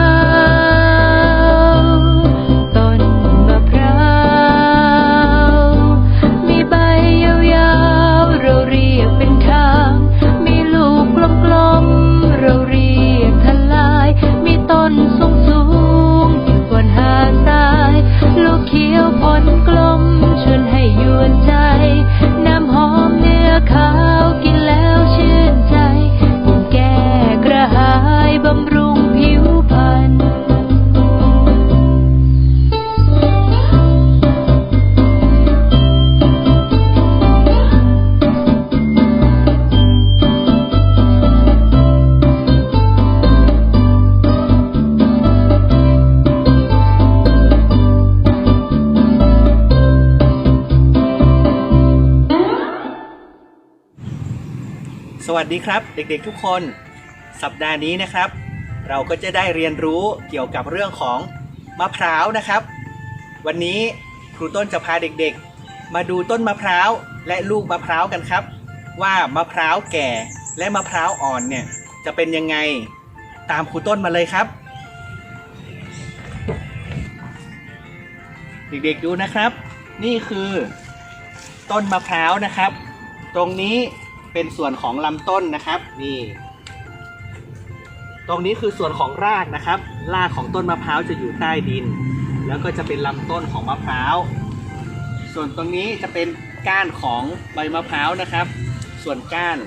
มะ วัสดีครับ เด็กๆทุกคน สัปดาห์นี้นะครับ เราก็จะได้เรียนรู้เกี่ยวกับเรื่องของมะพร้าวนะครับ วันนี้ครูต้นจะพาเด็กๆ มาดูต้นมะพร้าวและลูกมะพร้าวกันครับ ว่ามะพร้าวแก่และมะพร้าวอ่อนเนี่ยจะเป็นยังไงตามครูต้นมาเลยครับ เด็กๆดูนะครับ นี่คือ ต้นมะพร้าวนะครับ ตรงนี้ เป็นส่วนของลำต้นนะครับนี่ตรงนี้คือส่วนของรากนะครับ รากของต้นมะพร้าวจะอยู่ใต้ดิน แล้วก็จะเป็นลำต้นของมะพร้าว ส่วนตรงนี้จะเป็นก้านของใบมะพร้าวนะครับ ส่วนก้าน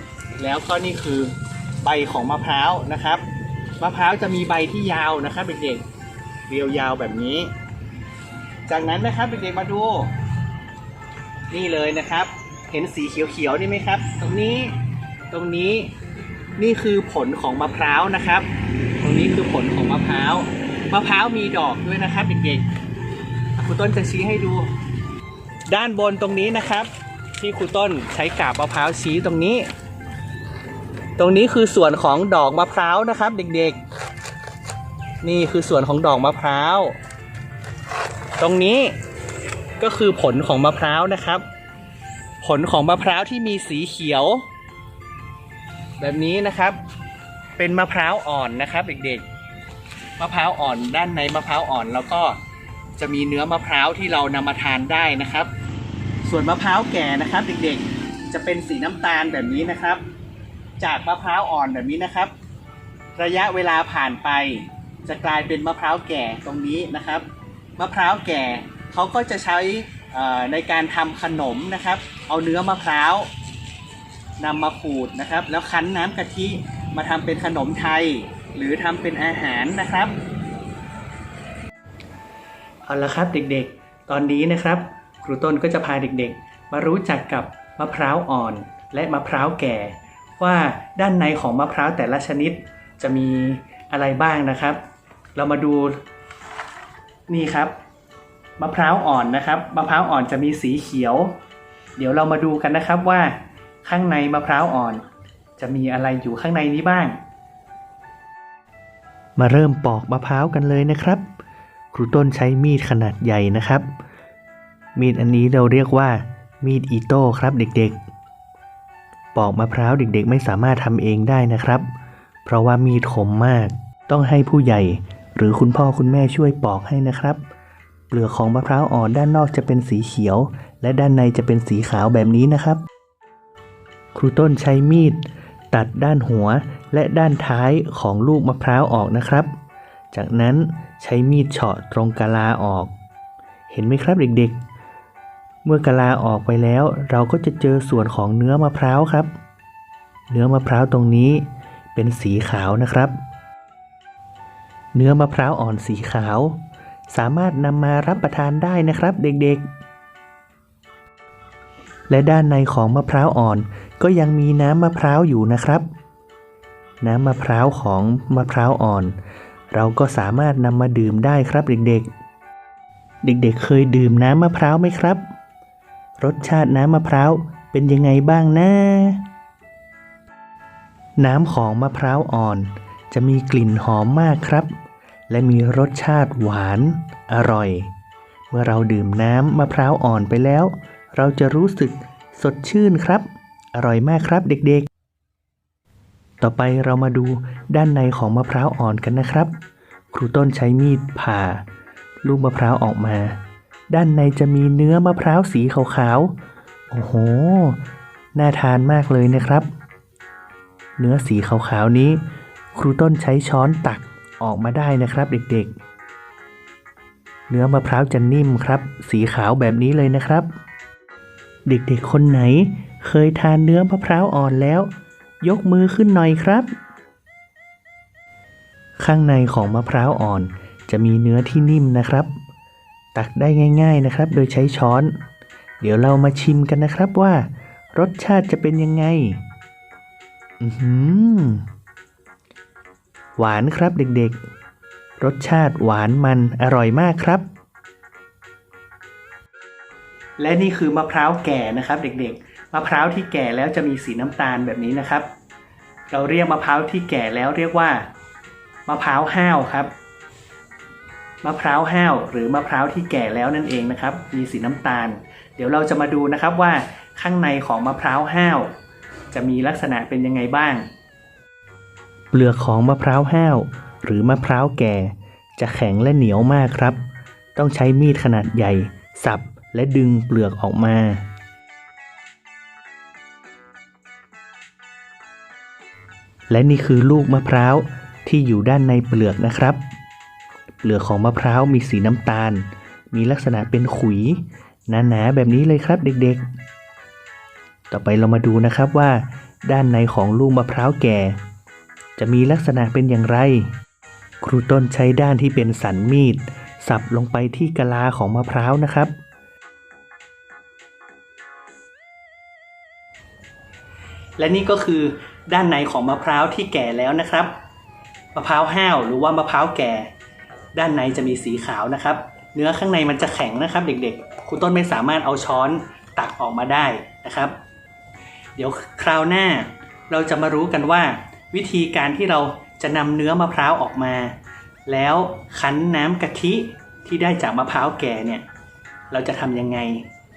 แล้วก็นี่คือใบของมะพร้าวนะครับ มะพร้าวจะมีใบที่ยาวนะครับเด็กๆเรียวยาวแบบนี้ จากนั้นนะครับเด็กๆมาดู นี่เลยนะครับ เห็นสีเขียวๆนี่ไหมครับ ตรงนี้ตรงนี้นี่คือผลของมะพร้าวนะครับ ตรงนี้คือผลของมะพร้าวมะพร้าวมีดอกด้วยนะครับเด็กๆครูต้นจะชี้ให้ดู ด้านบนตรงนี้นะครับ ที่ครูต้นใช้กาบมะพร้าวชี้ตรงนี้ ตรงนี้คือส่วนของดอกมะพร้าวนะครับ เด็กๆ นี่คือส่วนของดอกมะพร้าว ตรงนี้ก็คือผลของมะพร้าวนะครับ ผลของมะพร้าวที่มีสีเขียว แบบนี้นะครับ เป็นมะพร้าวอ่อนนะครับเด็กๆมะพร้าวอ่อนด้านในมะพร้าวอ่อนแล้วก็จะมีเนื้อมะพร้าวที่เรานำมาทานได้นะครับ ส่วนมะพร้าวแก่นะครับ เด็กๆ จะเป็นสีน้ำตาลแบบนี้นะครับ จากมะพร้าวอ่อนแบบนี้นะครับ ระยะเวลาผ่านไป จะกลายเป็นมะพร้าวแก่ตรงนี้นะครับ มะพร้าวแก่เขาก็จะใช้ ในการทำขนมนะครับ เอาเนื้อมะพร้าวนำมาขูดนะครับ แล้วคั้นน้ำกะทิมาทำเป็นขนมไทย หรือทำเป็นอาหารนะครับ เอาละครับเด็กๆ ตอนนี้นะครับ ครูต้นก็จะพาเด็กๆ มารู้จักกับมะพร้าวอ่อนและมะพร้าวแก่ ว่าด้านในของมะพร้าวแต่ละชนิดจะมีอะไรบ้างนะครับ เรามาดูนี่ครับ มะพร้าวอ่อนนะครับมะพร้าวอ่อนจะมีสีเขียว เดี๋ยวเรามาดูกันนะครับว่า ข้างในมะพร้าวอ่อน จะมีอะไรอยู่ข้างในนี้บ้าง มาเริ่มปอกมะพร้าวกันเลยนะครับ ครูต้นใช้มีดขนาดใหญ่นะครับ มีดอันนี้เราเรียกว่า มีดอิโต้ครับเด็กๆ ปอกมะพร้าวเด็กๆ ไม่สามารถทำเองได้นะครับ เพราะว่ามีดคมมาก ต้องให้ผู้ใหญ่หรือคุณพ่อคุณแม่ช่วยปอกให้นะครับ เปลือกของมะพร้าวอ่อนด้านนอกจะเป็นสีเขียว และด้านในจะเป็นสีขาวแบบนี้นะครับ ครูต้นใช้มีด ตัดด้านหัวและด้านท้ายของลูกมะพร้าวออกนะครับ จากนั้นใช้มีดเฉาะตรงกะลาออก เห็นไหมครับเด็กๆ เมื่อกะลาออกไปแล้ว เราก็จะเจอส่วนของเนื้อมะพร้าวครับ เนื้อมะพร้าวตรงนี้เป็นสีขาวนะครับ เนื้อมะพร้าวอ่อนสีขาว สามารถนำมารับประทานได้นะครับเด็กๆ และด้านในของมะพร้าวอ่อนก็ยังมีน้ำมะพร้าวอยู่นะครับ น้ำมะพร้าวของมะพร้าวอ่อน เราก็สามารถนำมาดื่มได้ครับเด็กๆ เด็กๆ เคยดื่มน้ำมะพร้าวไหมครับ รสชาติน้ำมะพร้าวเป็นยังไงบ้างนะน้ำของมะพร้าวอ่อน จะมีกลิ่นหอมมากครับ และมีรสชาติหวาน อร่อย เมื่อเราดื่มน้ำมะพร้าวอ่อนไปแล้ว เราจะรู้สึกสดชื่นครับ อร่อยมากครับเด็กๆ ต่อไปเรามาดูด้านในของมะพร้าวอ่อนกันนะครับ ครูต้นใช้มีดผ่า ลูกมะพร้าวออกมา ด้านในจะมีเนื้อมะพร้าวสีขาวๆ โอ้โห น่าทานมากเลยนะครับ เนื้อสีขาวๆนี้ ครูต้นใช้ช้อนตัก ออกมาได้นะครับเด็กๆ เนื้อมะพร้าวจะนิ่มครับ สีขาวแบบนี้เลยนะครับ เด็กๆ คนไหน เคยทานเนื้อมะพร้าวอ่อนแล้ว ยกมือขึ้นหน่อยครับ ข้างในของมะพร้าวอ่อนจะมีเนื้อที่นิ่มนะครับ ตักได้ง่าย ๆนะครับ โดยใช้ช้อน เดี๋ยวเรามาชิมกันนะครับว่า รสชาติจะเป็นยังไง อือหือ หวานครับเด็กๆ รสชาติหวานมันอร่อยมากครับ และนี่คือมะพร้าวแก่นะครับ เด็กๆ มะพร้าวที่แก่แล้วจะมีสีน้ำตาลแบบนี้นะครับ เราเรียกมะพร้าวที่แก่แล้วเรียกว่ามะพร้าวห้าวครับ มะพร้าวห้าวหรือมะพร้าวที่แก่แล้วนั่นเองนะครับ มีสีน้ำตาล เดี๋ยวเราจะมาดูนะครับว่าข้างในของมะพร้าวห้าวจะมีลักษณะเป็นยังไงบ้าง เปลือกของมะพร้าวห้าว หรือมะพร้าวแก่ จะแข็งและเหนียวมากครับ ต้องใช้มีดขนาดใหญ่ สับและดึงเปลือกออกมา และนี่คือลูกมะพร้าวที่อยู่ด้านในเปลือกนะครับ เปลือกของมะพร้าวมีสีน้ำตาล มีลักษณะเป็นขุย หนาๆแบบนี้เลยครับเด็กๆ ต่อไปเรามาดูนะครับว่า ด้านในของลูกมะพร้าวแก่ จะมีลักษณะเป็นอย่างไร ครูต้นใช้ด้านที่เป็นสันมีด สับลงไปที่กะลาของมะพร้าวนะครับ และนี่ก็คือด้านในของมะพร้าวที่แก่แล้วนะครับ มะพร้าวห้าวหรือว่ามะพร้าวแก่ ด้านในจะมีสีขาวนะครับ เนื้อข้างในมันจะแข็งนะครับ เด็กๆ ครูต้นไม่สามารถเอาช้อนตักออกมาได้นะครับ เดี๋ยวคราวหน้าเราจะมารู้กันว่า วิธีการที่เราจะนำเนื้อมะพร้าวออกมา แล้วคั้นน้ำกะทิที่ได้จากมะพร้าวแก่เนี่ย เราจะทำยังไง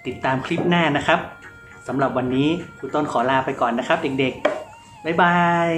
ติดตามคลิปหน้านะครับสำหรับวันนี้ครูต้นขอลาไปก่อนนะครับ เด็กๆ บ๊ายบาย